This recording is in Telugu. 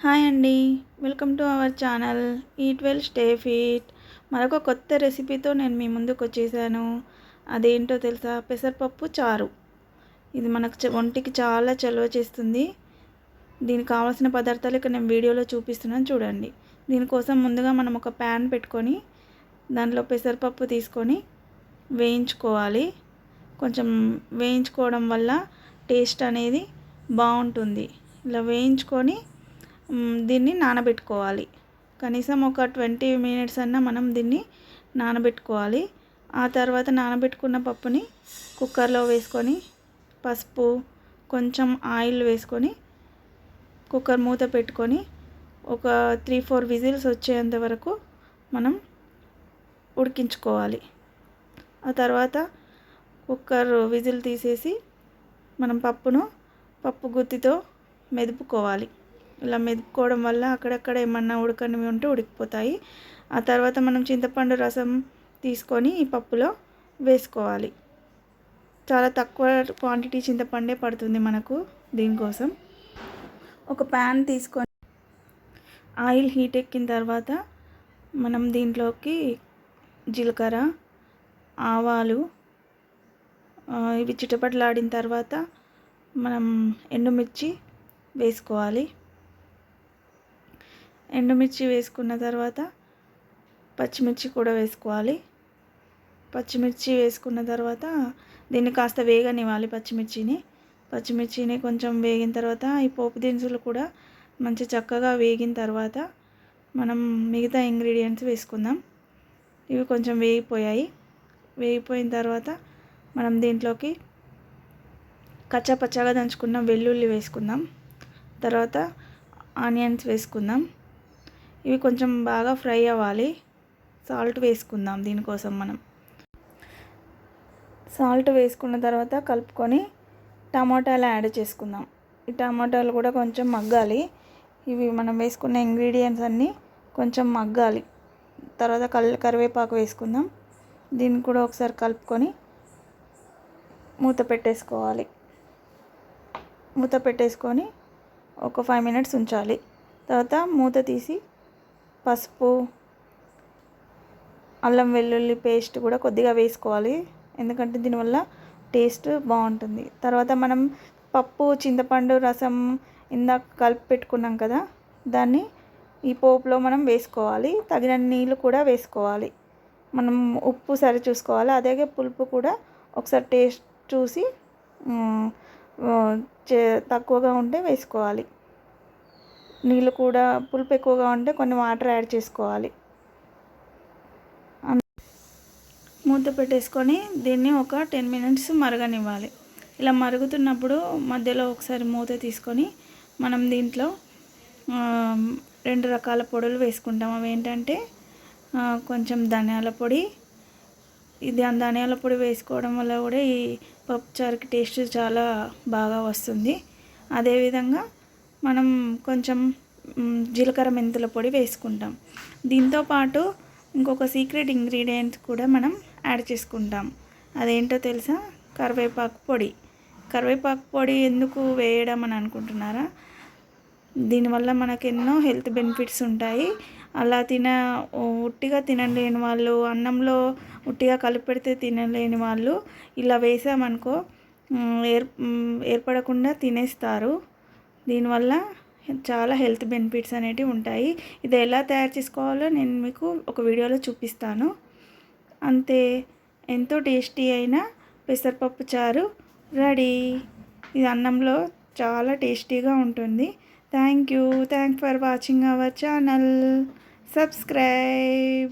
హాయ్ అండి. Welcome to our channel eat well stay fit. మరొక కొత్త రెసిపీతో నేను మీ ముందుకు వచ్చేసాను. అదేంటో తెలుసా? పెసరపప్పు చారు. ఇది మనకు చ- ఒంటికి చాలా చలువ చేస్తుంది. దీనికి కావాల్సిన పదార్థాలు ఇక్కడ నేను వీడియోలో చూపిస్తున్నాను చూడండి. దీనికోసం ముందుగా మనం ఒక ప్యాన్ పెట్టుకొని దాంట్లో పెసరపప్పు తీసుకొని వేయించుకోవాలి. కొంచెం వేయించుకోవడం వల్ల టేస్ట్ అనేది బాగుంటుంది. ఇలా వేయించుకొని దీన్ని నానబెట్టుకోవాలి. కనీసం ఒక ట్వంటీ మినిట్స్ అన్నా మనం దీన్ని నానబెట్టుకోవాలి. ఆ తర్వాత నానబెట్టుకున్న పప్పుని కుక్కర్లో వేసుకొని పసుపు కొంచెం ఆయిల్ వేసుకొని కుక్కర్ మూత పెట్టుకొని ఒక త్రీ ఫోర్ విజిల్స్ వచ్చేంత వరకు మనం ఉడికించుకోవాలి. ఆ తర్వాత కుక్కర్ విజిల్ తీసేసి మనం పప్పును పప్పు గుత్తితో మెదుపుకోవాలి. ఇలా మెదుపుకోవడం వల్ల అక్కడక్కడ ఏమన్నా ఉడకనివి ఉంటే ఉడికిపోతాయి. ఆ తర్వాత మనం చింతపండు రసం తీసుకొని ఈ పప్పులో వేసుకోవాలి. చాలా తక్కువ క్వాంటిటీ చింతపండే పడుతుంది మనకు దీనికోసం. ఒక ప్యాన్ తీసుకొని ఆయిల్ హీట్ ఎక్కిన తర్వాత మనం దీంట్లోకి జీలకర్ర ఆవాలు ఇవి చిటపటలాడిన తర్వాత మనం ఎండుమిర్చి వేసుకోవాలి. ఎండుమిర్చి వేసుకున్న తర్వాత పచ్చిమిర్చి కూడా వేసుకోవాలి. పచ్చిమిర్చి వేసుకున్న తర్వాత దీన్ని కాస్త వేగనివ్వాలి పచ్చిమిర్చిని. పచ్చిమిర్చిని కొంచెం వేగిన తర్వాత ఈ పోపు దినుసులు కూడా మంచి చక్కగా వేగిన తర్వాత మనం మిగతా ఇంగ్రీడియంట్స్ వేసుకుందాం. ఇవి కొంచెం వేగిపోయాయి. వేగిపోయిన తర్వాత మనం దీంట్లోకి కచ్చా పచ్చగా దంచుకున్న వెల్లుల్లి వేసుకుందాం. తర్వాత ఆనియన్స్ వేసుకుందాం. ఇవి కొంచెం బాగా ఫ్రై అవ్వాలి. సాల్ట్ వేసుకుందాం దీనికోసం మనం. సాల్ట్ వేసుకున్న తర్వాత కలుపుకొని టమాటాలు యాడ్ చేసుకుందాం. ఈ టమాటాలు కూడా కొంచెం మగ్గాలి. ఇవి మనం వేసుకున్న ఇంగ్రీడియంట్స్ అన్నీ కొంచెం మగ్గాలి. తర్వాత కల్ కరివేపాకు వేసుకుందాం. దీన్ని కూడా ఒకసారి కలుపుకొని మూత పెట్టేసుకోవాలి. మూత పెట్టేసుకొని ఒక ఫైవ్ మినిట్స్ ఉంచాలి. తర్వాత మూత తీసి పసుపు అల్లం వెల్లుల్లి పేస్ట్ కూడా కొద్దిగా వేసుకోవాలి. ఎందుకంటే దీనివల్ల టేస్ట్ బాగుంటుంది. తర్వాత మనం పప్పు చింతపండు రసం ఇందాక కలిపి పెట్టుకున్నాం కదా దాన్ని ఈ పోపులో మనం వేసుకోవాలి. తగిన నీళ్ళు కూడా వేసుకోవాలి. మనం ఉప్పు సరి చూసుకోవాలి. అలాగే పులుపు కూడా ఒకసారి టేస్ట్ చూసి చే- తక్కువగా ఉంటే వేసుకోవాలి. నీళ్ళు కూడా పులుపు ఎక్కువగా ఉంటే కొన్ని వాటర్ యాడ్ చేసుకోవాలి. మూత పెట్టేసుకొని దీన్ని ఒక టెన్ మినిట్స్ మరగనివ్వాలి. ఇలా మరుగుతున్నప్పుడు మధ్యలో ఒకసారి మూత తీసుకొని మనం దీంట్లో రెండు రకాల పొడులు వేసుకుంటాం. అవి ఏంటంటే కొంచెం ధనియాల పొడి ఇది ఆ ధనియాల పొడి వేసుకోవడం వల్ల కూడా ఈ పప్పుచారుకి టేస్ట్ చాలా బాగా వస్తుంది. అదేవిధంగా మనం కొంచెం జీలకర్ర మెంతుల పొడి వేసుకుంటాం. దీంతో పాటు ఇంకొక సీక్రెట్ ఇంగ్రీడియంట్ కూడా మనం యాడ్ చేసుకుంటాం. అదేంటో తెలుసా? కరివేపాకు పొడి. కరివేపాకు పొడి ఎందుకు వేయడం అని అనుకుంటున్నారా? దీనివల్ల మనకు ఎన్నో హెల్త్ బెనిఫిట్స్ ఉంటాయి. అలా తిన ఉట్టిగా తినలేని వాళ్ళు అన్నంలో ఉట్టిగా కలిపి పెడితే తినలేని వాళ్ళు ఇలా వేసామనుకో ఏర్ ఏర్పడకుండా తినేస్తారు. దీనివల్ల చాలా హెల్త్ బెనిఫిట్స్ అనేటివి ఉంటాయి. ఇది ఎలా తయారు చేసుకోవాలో నేను మీకు ఒక వీడియోలో చూపిస్తాను. అంతే ఎంతో టేస్టీ అయిన పెసరపప్పు చారు రెడీ. ఇది అన్నంలో చాలా టేస్టీగా ఉంటుంది. Thank you. Thank for watching our channel. Subscribe.